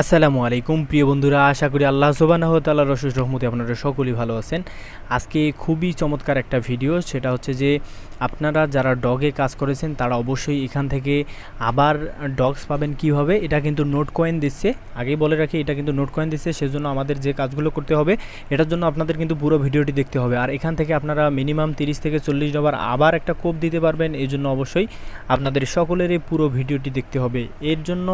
আসসালামু আলাইকুম। প্রিয় বন্ধুরা, আশা করি আল্লাহ সুবানাহ তাল্লাহ রসুস রহমতে আপনারা সকলেই ভালো আছেন। আজকে খুবই চমৎকার একটা ভিডিও, সেটা হচ্ছে যে আপনারা যারা ডগে কাজ করেছেন, তারা অবশ্যই এখান থেকে আবার ডগস পাবেন কীভাবে, এটা কিন্তু নোট কয়েন দিচ্ছে। আগেই বলে রাখি, এটা কিন্তু নোট কয়েন দিচ্ছে, সেজন্য আমাদের যে কাজগুলো করতে হবে, এটার জন্য আপনাদের কিন্তু পুরো ভিডিওটি দেখতে হবে। আর এখান থেকে আপনারা মিনিমাম তিরিশ থেকে চল্লিশ ডলার আবার একটা কোপ দিতে পারবেন এই জন্য অবশ্যই আপনাদের সকলেরই পুরো ভিডিওটি দেখতে হবে। এর জন্য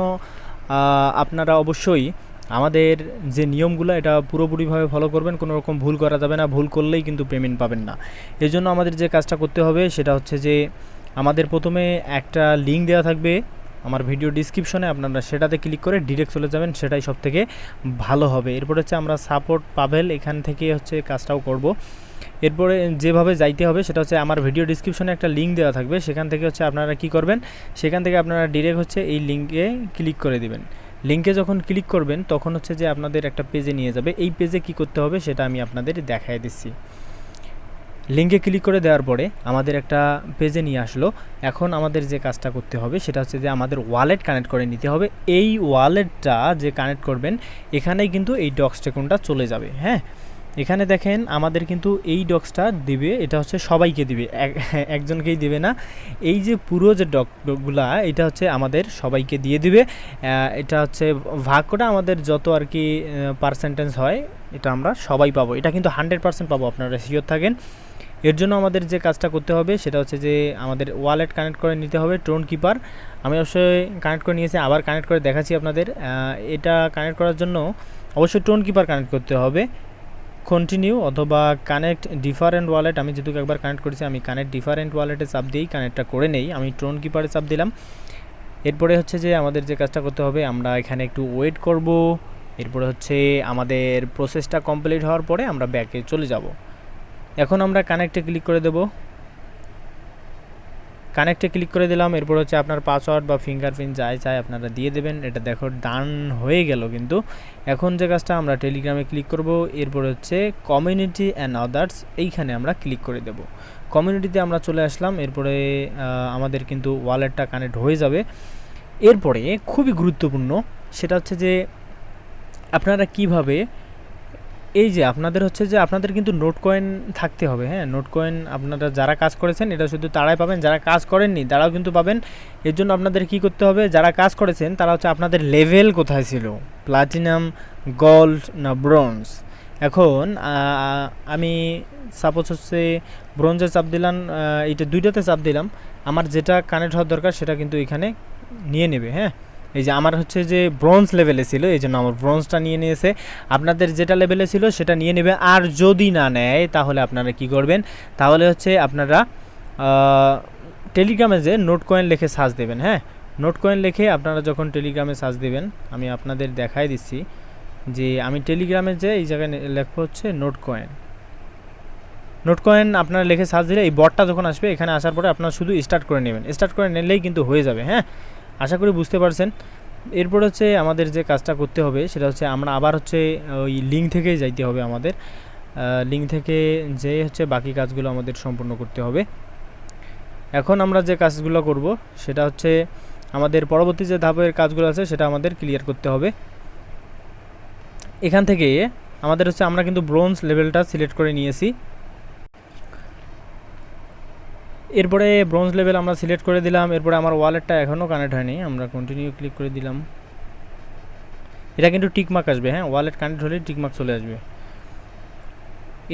আপনারা অবশ্যই আমাদের যে নিয়মগুলো, এটা পুরোপুরিভাবে ফলো করবেন। কোনো রকম ভুল করা যাবে না। ভুল করলেই কিন্তু পেমেন্ট পাবেন না। এই জন্য আমাদের যে কাজটা করতে হবে, সেটা হচ্ছে যে, আমাদের প্রথমে একটা লিঙ্ক দেওয়া থাকবে। আমার ভিডিও ডিসক্রিপশনে আপনারা সেটাতে ক্লিক করে ডিরেক্ট চলে যাবেন, সেটাই সব থেকে ভালো হবে। এরপর হচ্ছে আমরা সাপোর্ট পাবেল, এখান থেকে হচ্ছে কাজটাও করব। এরপরে যেভাবে যাইতে হবে সেটা হচ্ছে আমার ভিডিও ডিসক্রিপশনে একটা লিঙ্ক দেওয়া থাকবে, সেখান থেকে হচ্ছে আপনারা কি করবেন, সেখান থেকে আপনারা ডিরেক্ট হচ্ছে এই লিঙ্কে ক্লিক করে দিবেন। লিঙ্কে যখন ক্লিক করবেন, তখন হচ্ছে যে আপনাদের একটা পেজে নিয়ে যাবে। এই পেজে কি করতে হবে সেটা আমি আপনাদের দেখাই দিচ্ছি। লিঙ্কে ক্লিক করে দেওয়ার পরে আমাদের একটা পেজে নিয়ে আসলো। এখন আমাদের যে কাজটা করতে হবে সেটা হচ্ছে যে আমাদের ওয়ালেট কানেক্ট করে নিতে হবে। এই ওয়ালেটটা যে কানেক্ট করবেন, এখানেই কিন্তু এই ডক্স টেকনটা চলে যাবে হ্যাঁ? এখানে দেখেন আমাদের কিন্তু এই ডক্সটা দিবে, এটা হচ্ছে সবাইকে দিবে একজনকেই দিবে না। এই যে পুরো যে ডকগুলা এটা হচ্ছে আমাদের সবাইকে দিয়ে দিবে। এটা হচ্ছে ভাগ্যটা আমাদের যত আর কি পার্সেন্টেজ হয়, এটা আমরা সবাই পাবো। এটা কিন্তু হান্ড্রেড পার্সেন্ট পাবো, আপনারা শিওর থাকেন। এর জন্য আমাদের যে কাজটা করতে হবে, সেটা হচ্ছে যে আমাদের ওয়ালেট কানেক্ট করে নিতে হবে টোন কিপার আমি অবশ্যই কানেক্ট করে নিয়েছি, আবার কানেক্ট করে দেখাচ্ছি আপনাদের। এটা কানেক্ট করার জন্য অবশ্যই টোন কিপার কানেক্ট করতে হবে। কন্টিনিউ অথবা কানেক্ট ডিফারেন্ট ওয়ালেট আমি যেহেতু একবার কানেক্ট করেছি, আমি কানেক্ট ডিফারেন্ট ওয়ালেটে চাপ দিয়েই কানেক্টটা করে নেই। আমি ট্রোন কিপারে চাপ দিলাম। এরপরে হচ্ছে যে আমাদের যে কাজটা করতে হবে, আমরা এখানে একটু ওয়েট করব। এরপরে হচ্ছে আমাদের প্রসেসটা কমপ্লিট হওয়ার পরে আমরা ব্যাকে চলে যাব। এখন আমরা কানেক্টে ক্লিক করে দেব। কানেক্টে ক্লিক করে দিলাম, এরপর হচ্ছে আপনার পাসওয়ার্ড বা ফিঙ্গারপ্রিন্ট যাই চাই আপনারা দিয়ে দেবেন, এটা দেখো ডান হয়ে গেল কিন্তু। এখন যে কাজটা আমরা টেলিগ্রামে ক্লিক করব, এরপর হচ্ছে কমিউনিটি অ্যান্ড আদার্স এইখানে আমরা ক্লিক করে দেব। কমিউনিটিতে আমরা চলে আসলাম, এরপরে আমাদের কিন্তু ওয়ালেটটা কানেক্ট হয়ে যাবে। এরপরে খুবই গুরুত্বপূর্ণ, সেটা হচ্ছে যে আপনারা কীভাবে এই যে আপনাদের হচ্ছে যে আপনাদের কিন্তু নোট কয়েন থাকতে হবে হ্যাঁ? নোট কয়েন আপনারা যারা কাজ করেছেন, এটা শুধু তারাই পাবেন, যারা কাজ করেননি তারাও কিন্তু পাবেন। এর জন্য আপনাদের কি করতে হবে, যারা কাজ করেছেন তারা হচ্ছে আপনাদের লেভেল কোথায় ছিল? প্লাটিনাম গোল্ড না ব্রোঞ্জ এখন আমি সাপোজ হচ্ছে ব্রোঞ্জে চাপ দিলাম এইটা দুইটাতে চাপ দিলাম। আমার যেটা কানেক্ট হওয়ার দরকার সেটা কিন্তু এখানে নিয়ে নেবে হ্যাঁ? এই যে আমার হচ্ছে যে ব্রোঞ্জ লেভেলে ছিল, এই জন্য আমার ব্রোঞ্জটা নিয়ে নিয়েছে। আপনাদের যেটা লেভেলে ছিল সেটা নিয়ে নেবে। আর যদি না নেয়, তাহলে আপনারা কি করবেন? তাহলে হচ্ছে আপনারা টেলিগ্রামে যে নোট কয়েন লিখে সার্চ দেবেন হ্যাঁ? নোট কয়েন লিখে আপনারা যখন টেলিগ্রামে সার্চ দেবেন, আমি আপনাদের দেখাই দিচ্ছি যে আমি টেলিগ্রামে যে এই জায়গায় লেখা হচ্ছে নোট কয়েন। নোট কয়েন আপনারা লিখে সার্চ দিলে এই বটটা যখন আসবে, এখানে আসার পরে আপনারা শুধু স্টার্ট করে নেবেন। স্টার্ট করে নিলেই কিন্তু হয়ে যাবে হ্যাঁ? আশা করি বুঝতে পারছেন। এরপর হচ্ছে আমাদের যে কাজটা করতে হবে, সেটা হচ্ছে আমরা আবার হচ্ছে ওই লিঙ্ক থেকেই যাইতে হবে আমাদের। লিঙ্ক থেকে যে হচ্ছে বাকি কাজগুলো আমাদের সম্পূর্ণ করতে হবে। এখন আমরা যে কাজগুলো করব, সেটা হচ্ছে আমাদের পরবর্তী যে ধাপের কাজগুলো আছে, সেটা আমাদের ক্লিয়ার করতে হবে। এখান থেকে আমাদের হচ্ছে আমরা কিন্তু ব্রোঞ্জ লেভেলটা সিলেক্ট করে নিয়েছি। এরপরে ব্রোঞ্জ লেভেল আমরা সিলেক্ট করে দিলাম, এরপরে আমার ওয়ালেটটা এখনও কানেক্ট হয়নি, আমরা কন্টিনিউ ক্লিক করে দিলাম। এটা কিন্তু টিকমার্ক আসবে হ্যাঁ? ওয়ালেট কানেক্ট হলে টিকমার্ক চলে আসবে।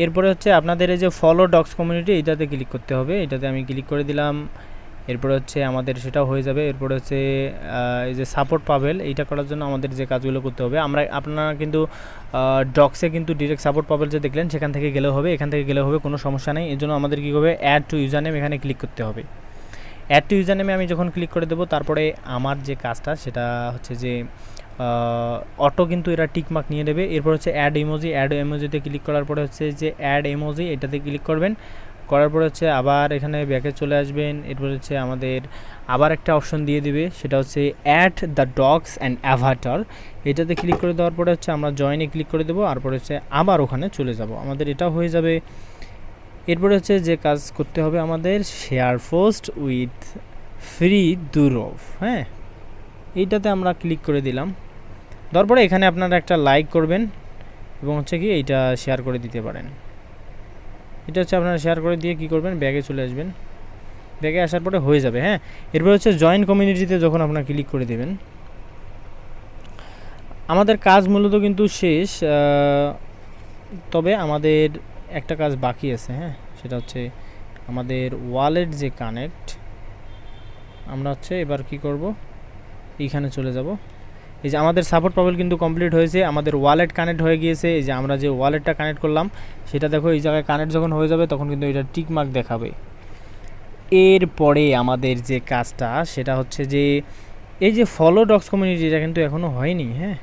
এরপরে হচ্ছে আপনাদের এই যে ফলো ডক্স কমিউনিটি এটাতে ক্লিক করতে হবে, এটাতে আমি ক্লিক করে দিলাম। এরপরে হচ্ছে আমাদের সেটাও হয়ে যাবে। এরপরে হচ্ছে এই যে সাপোর্ট পাবেল, এইটা করার জন্য আমাদের যে কাজগুলো করতে হবে। আমরা, আপনারা কিন্তু ডক্সে কিন্তু ডিরেক্ট সাপোর্ট পাবেল যে দেখলেন, সেখান থেকে গেলেও হবে, এখান থেকে গেলেও হবে, কোনো সমস্যা নেই। এর জন্য আমাদের কী হবে অ্যাড টু ইউজার নেম এখানে ক্লিক করতে হবে। অ্যাড টু ইউজার নেমে আমি যখন ক্লিক করে দেবো, তারপরে আমার যে কাজটা, সেটা হচ্ছে যে অটো কিন্তু এরা টিকমার্ক নিয়ে নেবে। এরপর হচ্ছে অ্যাড ইমোজি অ্যাড ইমোজিতে ক্লিক করার পরে হচ্ছে যে অ্যাড ইমোজি এটাতে ক্লিক করবেন। করার পরে হচ্ছে আবার এখানে ব্যাকে চলে আসবেন। এরপর হচ্ছে আমাদের আবার একটা অপশন দিয়ে দিবে, সেটা হচ্ছে add the dogs and avatar এটাতে ক্লিক করে দেওয়ার পরে হচ্ছে আমরা জয়েনে ক্লিক করে দেবো, তারপরে হচ্ছে আবার ওখানে চলে যাব। আমাদের এটাও হয়ে যাবে। এরপরে হচ্ছে যে কাজ করতে হবে আমাদের শেয়ার পোস্ট উইথ ফ্রি দুরফ হ্যাঁ এইটাতে আমরা ক্লিক করে দিলাম। তারপরে এখানে আপনারা একটা লাইক করবেন এবং হচ্ছে কি এইটা শেয়ার করে দিতে পারেন। এটা হচ্ছে আপনারা শেয়ার করে দিয়ে কি করবেন? ব্যাগে চলে আসবেন। ব্যাগে আসার পরে হয়ে যাবে হ্যাঁ? এরপর হচ্ছে জয়েন্ট কমিউনিটিতে যখন আপনারা ক্লিক করে দেবেন, আমাদের কাজ মূলত কিন্তু শেষ তবে আমাদের একটা কাজ বাকি আছে হ্যাঁ? সেটা হচ্ছে আমাদের ওয়ালেট যে কানেক্ট আমরা হচ্ছে এবার কি করব? এইখানে চলে যাব। এই যে আমাদের সাপোর্ট প্রবলেম কিন্তু কমপ্লিট হয়েছে, আমাদের ওয়ালেট কানেক্ট হয়ে গিয়েছে, এই যে আমরা যে ওয়ালেটটা কানেক্ট করলাম, সেটা দেখো এই জায়গায় কানেক্ট যখন হয়ে যাবে, তখন কিন্তু এটা টিক মার্ক দেখাবে। এরপরে আমাদের যে কাজটা, সেটা হচ্ছে যে, এই যে ফলো ডক্স কমিউনিটি এটা কিন্তু এখনও হয়নি হ্যাঁ?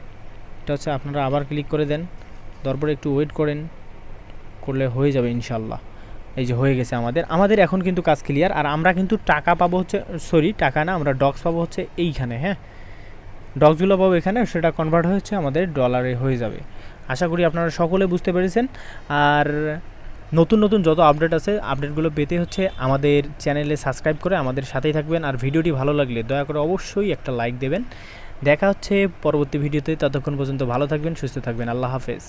এটা হচ্ছে আপনারা আবার ক্লিক করে দেন, তারপরে একটু ওয়েট করেন, করলে হয়ে যাবে ইনশাল্লাহ এই যে হয়ে গেছে আমাদের আমাদের এখন কিন্তু কাজ ক্লিয়ার আর আমরা কিন্তু টাকা পাবো হচ্ছে সরি টাকা না, আমরা ডক্স পাবো হচ্ছে এইখানে হ্যাঁ? ডক্সগুলো পাবো এখানে, সেটা কনভার্ট হয়েছে, আমাদের ডলারে হয়ে যাবে। আশা করি আপনারা সকলে বুঝতে পেরেছেন। আর নতুন নতুন যত আপডেট আছে আপডেটগুলো পেতে হচ্ছে আমাদের চ্যানেলে সাবস্ক্রাইব করে আমাদের সাথেই থাকবেন। আর ভিডিওটি ভালো লাগলে দয়া করে অবশ্যই একটা লাইক দেবেন। দেখা হচ্ছে পরবর্তী ভিডিওতে, ততক্ষণ পর্যন্ত ভালো থাকবেন, সুস্থ থাকবেন। আল্লাহ হাফেজ।